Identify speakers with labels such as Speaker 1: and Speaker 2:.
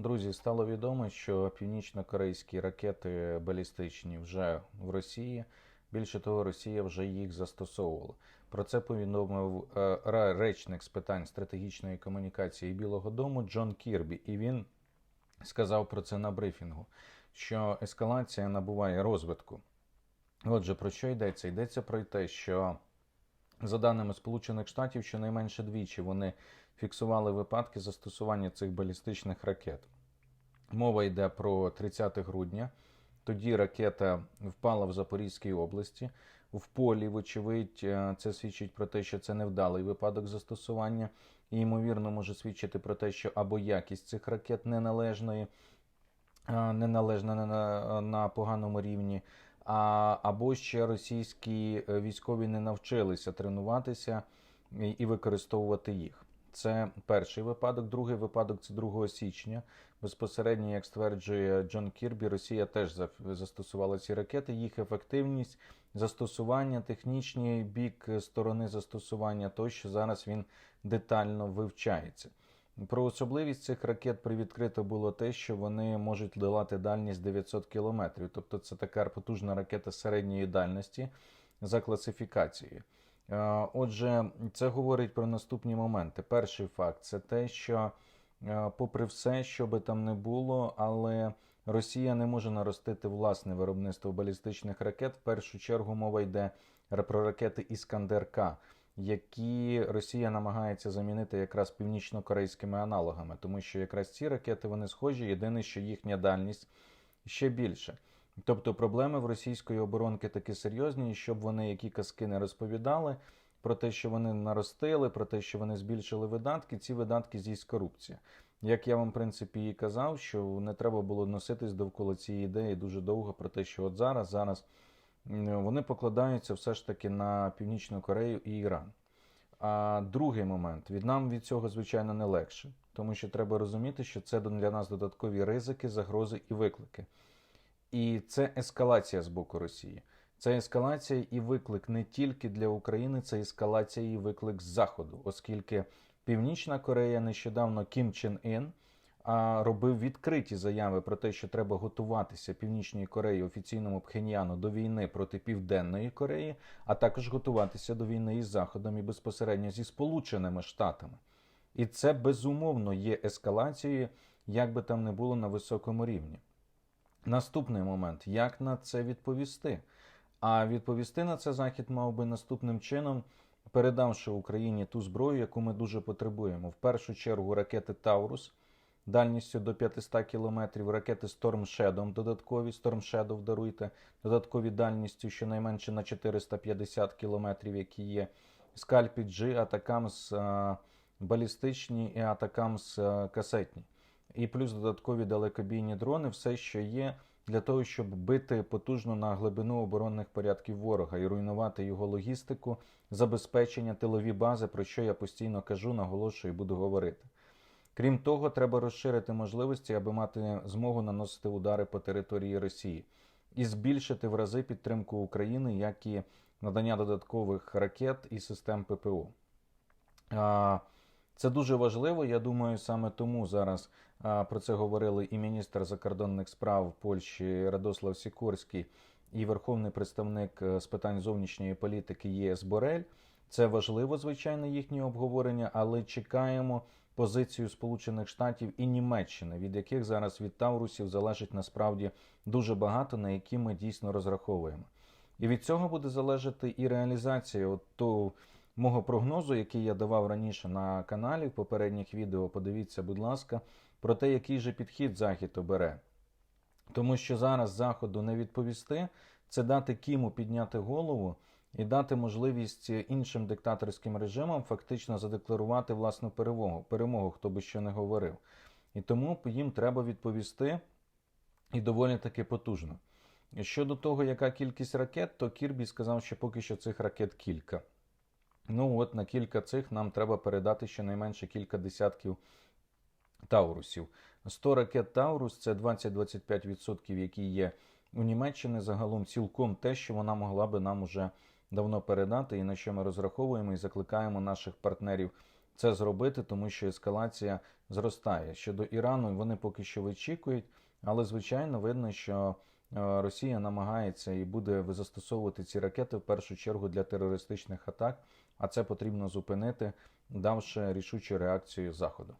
Speaker 1: Друзі, стало відомо, що північно-корейські ракети балістичні вже в Росії. Більше того, Росія вже їх застосовувала. Про це повідомив е, речник з питань стратегічної комунікації Білого Дому Джон Кірбі, і він сказав про це на брифінгу, що ескалація набуває розвитку. Отже, про що йдеться? Йдеться про те, що за даними Сполучених Штатів, щонайменше двічі вони фіксували випадки застосування цих балістичних ракет. Мова йде про 30 грудня. Тоді ракета впала в Запорізькій області. В полі, вочевидь, е, це свідчить про те, що це невдалий випадок застосування, і ймовірно може свідчити про те, що або якість цих ракет неналежної, е, неналежна на, на, на поганому рівні, а, або ще російські е, військові не навчилися тренуватися і, використовувати їх. Це перший випадок. Другий випадок це 2 січня. Безпосередньо, як стверджує Джон Кірбі, Росія теж застосувала ці ракети. Їх ефективність застосування, технічний бік е, сторони застосування, тощо зараз він детально вивчається. Про особливість цих ракет привідкрито було те, що вони можуть долати дальність 900 кілометрів. Тобто це така потужна ракета середньої дальності за класифікацією. Е, Отже, це говорить про наступні моменти. Перший факт це те, що, е, попри все, що би там не було, але Росія не може наростити власне виробництво балістичних ракет. В першу чергу мова йде про ракети Іскандер-К, які Росія намагається замінити якраз північно-корейськими аналогами, тому що якраз ці ракети вони схожі. Єдине, що їхня дальність ще більше. Тобто проблеми в російської оборонки такі серйозні, і щоб вони які казки не розповідали про те, що вони наростили, про те, що вони збільшили видатки, ці видатки з'їсть корупція. Як я вам, в принципі, і казав, що не треба було носитись довкола цієї ідеї дуже довго про те, що от зараз, зараз вони покладаються все ж таки на Північну Корею і Іран. А другий момент від нам від цього, звичайно, не легше, тому що треба розуміти, що це для нас додаткові ризики, загрози і виклики. І це ескалація з боку Росії. Це ескалація і виклик не тільки для України, це ескалація і виклик з Заходу, оскільки Північна Корея нещодавно Кім Чен Ін а, робив відкриті заяви про те, що треба готуватися Північній Кореї офіційному Пхеньяну до війни проти Південної Кореї, а також готуватися до війни із Заходом і безпосередньо зі Сполученими Штатами. І це безумовно є ескалацією, як би там не було на високому рівні. Наступний момент, як на це відповісти? А відповісти на це Захід мав би наступним чином, передавши Україні ту зброю, яку ми дуже потребуємо. В першу чергу ракети Таурус дальністю до 500 кілометрів, ракети Storm Shadow додаткові, Storm Shadow даруйте, додаткові дальністю щонайменше на 450 кілометрів, які є. Скальпі G, Атакамс а, балістичні і Атакамс а, касетні і плюс додаткові далекобійні дрони, все, що є для того, щоб бити потужно на глибину оборонних порядків ворога і руйнувати його логістику, забезпечення, тилові бази, про що я постійно кажу, наголошую і буду говорити. Крім того, треба розширити можливості, аби мати змогу наносити удари по території Росії і збільшити в рази підтримку України, як і надання додаткових ракет і систем ППО. Це дуже важливо. Я думаю, саме тому зараз про це говорили і міністр закордонних справ Польщі Радослав Сікорський, і верховний представник е, з питань зовнішньої політики ЄС Борель. Це важливо, звичайно, їхнє обговорення, але чекаємо позицію Сполучених Штатів і Німеччини, від яких зараз від Таурусів залежить насправді дуже багато, на які ми дійсно розраховуємо. І від цього буде залежати і реалізація от того мого прогнозу, який я давав раніше на каналі в попередніх відео. Подивіться, будь ласка, про те, який же підхід Захід обере. Тому що зараз Заходу не відповісти, це дати Кіму підняти голову і дати можливість іншим диктаторським режимам фактично задекларувати власну перемогу, перемогу, хто би що не говорив. І тому їм треба відповісти і доволі таки потужно. Щодо того, яка кількість ракет, то Кірбі сказав, що поки що цих ракет кілька. Ну от на кілька цих нам треба передати щонайменше кілька десятків Таурусів. 100 ракет Таурус це 20-25%, які є у Німеччині загалом цілком те, що вона могла би нам уже давно передати, і на що ми розраховуємо і закликаємо наших партнерів це зробити, тому що ескалація зростає. Щодо Ірану, вони поки що вичікують, але звичайно видно, що е, Росія намагається і буде застосовувати ці ракети в першу чергу для терористичних атак, а це потрібно зупинити, давши рішучу реакцію Заходу.